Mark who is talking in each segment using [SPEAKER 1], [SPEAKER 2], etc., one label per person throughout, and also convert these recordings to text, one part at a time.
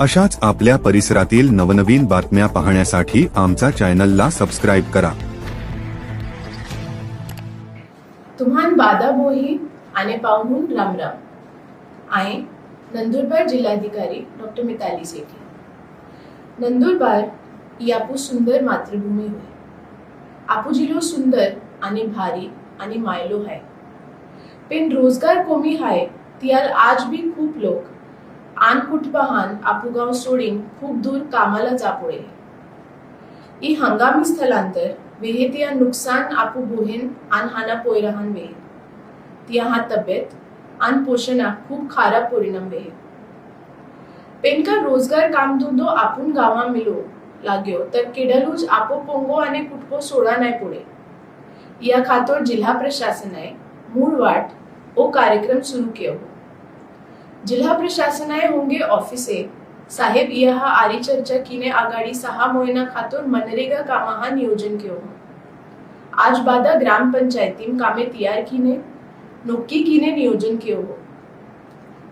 [SPEAKER 1] अशाच आपल्या परिसरातील नवनवीन बातम्या पाहण्यासाठी आमचा चॅनलला सबस्क्राईब करा.
[SPEAKER 2] तुम्हान बादा बोही आने पाहून रामराम. आए नंदुरबार जिल्हाधिकारी डॉक्टर मिताली सेठी. नंदुरबार ही आपू सुंदर मातृभूमी होय. आपू जिल्हो सुंदर आणि भारी आणि मायलो हाय. पण रोजगार कोमी हाय तियाल आज भी खूप लोक. आन कुटबहान आपुगाव सोडीन खूप दूर कामाला जापोळे ई हंगामी स्थलांतर वेहेतिया नुकसान आपू बोहेन आन हाना पोयरहान वेहे तिया हा तब्येत आन पोषणा खूप खारा परिणाम वेहे पेनका रोजगार काम धंदो आपण गावा मिलो लाग्यो तर केडलूज आपो पोंगो आणि कुटको सोडा नाही पुढे. या खातोर जिल्हा प्रशासनाए मूळ वाट ओ कार्यक्रम सुरू कियो जिल्हा प्रशासनाय होंगे ऑफिसे साहेब यह आरी चर्चा कीने आगाड़ी सहा मोहना खातून मनरेगा कामाहा नियोजन केओ आज बादा ग्राम पंचायतीम कामे तैयार कीने नोक्की कीने नियोजन केओ हो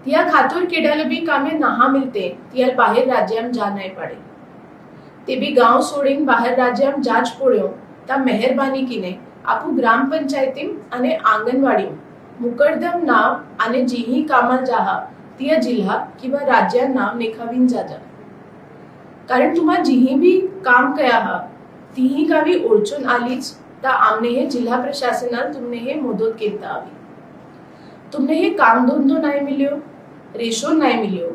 [SPEAKER 2] तिया खातूर केडाल भी कामे नहा मिलते तिया बाहर राज्याम जाना पड़े ते भी गांव सोडीन बाहर राज्याम जाच पड्यो ता મહેરબાની કીને આપુ ગ્રામ પંચાયતીમ અને આંગણવાડી મુકરદમ નામ અને જીહી કામા જાહા तिया जिल्हा किंवा राज्या नाव नेखावीन जाजा कारण तुम्हा जिही बी काम कया हा तीही गावी ओळचून आलीच तर आमने हे जिल्हा प्रशासनान तुमने हे मदत केता आवी. तुमने हे काम धंदो नाही मिल्यो रेशो नाही मिल्यो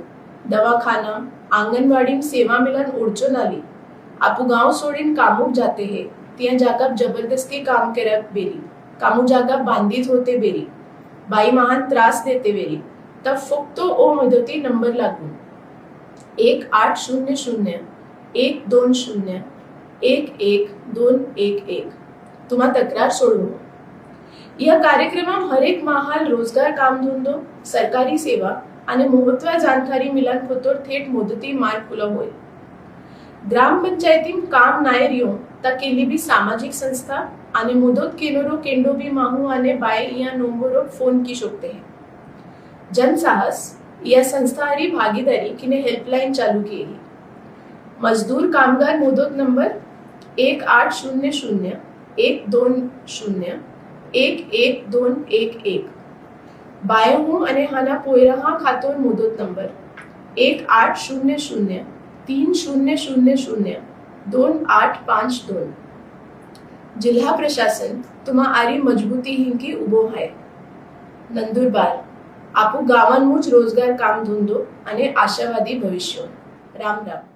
[SPEAKER 2] दवाखाना आंगणवाडी सेवा मिलन ओळचून आली. आपू गाव सोडीन कामूक जाते हे तिया जागा जबरदस्ती काम करत बेरी कामू जागा बांधित होते बेरी बाई महान त्रास देते बेरी. तब फक्त ओ मदती नंबर लागून एक आठ शून्य शून्य एक दोन शून्य एक एक दोन एक एक। तुम्हा तक्रार सोडू या कार्यक्रमात हरेक महाल रोजगार कामधंदो सरकारी सेवा आणि महत्त्व जानकारी मिलान फोतोर थेट मुदती मार्ग खुला होईल ग्रामपंचायतीम काम नायर येऊन ता केली बी सामाजिक संस्था आणि मुदत केनोरो केंडो बी माहू आणि बाय या नोंबरो फोन की शकते हैं। जनसाहस या संस्थारी भागीदारी किने हेल्पलाईन चालू केली. मजदूर कामगार मुदत नंबर एक आठ शून्य शून्य एक दोन शून्य एक एक दोन एक एक. बायहू आणि हाना पोयरहा खातोर मुदत नंबर एक आठ शून्य शून्य तीन शून्य शून्य शून्य दोन आठ पाच दोन. जिल्हा प्रशासन तुम्हा आरी मजबूती हिंकी उभो आहे नंदुरबार. आपू गावांमुच रोजगार काम धंदो आणि आशावादी भविष्य राम राम